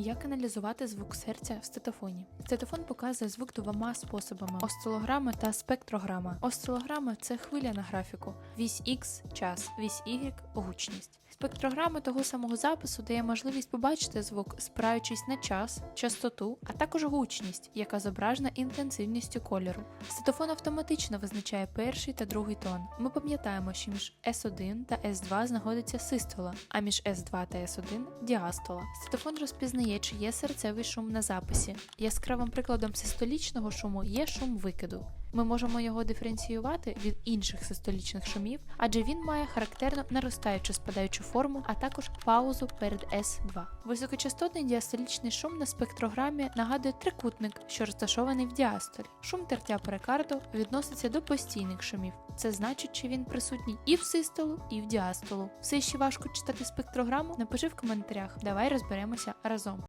Як аналізувати звук серця в стетофоні? Стетофон показує звук двома способами: осцилограма та спектрограма. Осцилограма це хвиля на графіку, вісь Х час, вісь Y гучність. Спектрограма того самого запису дає можливість побачити звук, спираючись на час, частоту, а також гучність, яка зображена інтенсивністю кольору. Стетофон автоматично визначає перший та другий тон. Ми пам'ятаємо, що між S1 та S2 знаходиться систола, а між S2 та S1 діастола. Стетофон розпізнає, чи є серцевий шум на записі. Яскравим прикладом систолічного шуму є шум викиду. Ми можемо його диференціювати від інших систолічних шумів, адже він має характерно наростаючу спадаючу форму, а також паузу перед S2. Високочастотний діастолічний шум на спектрограмі нагадує трикутник, що розташований в діастолі. Шум тертя перикарду відноситься до постійних шумів. Це значить, чи він присутній і в систолу, і в діастолу. Все ще важко читати спектрограму? Напиши в коментарях. Давай розберемося разом.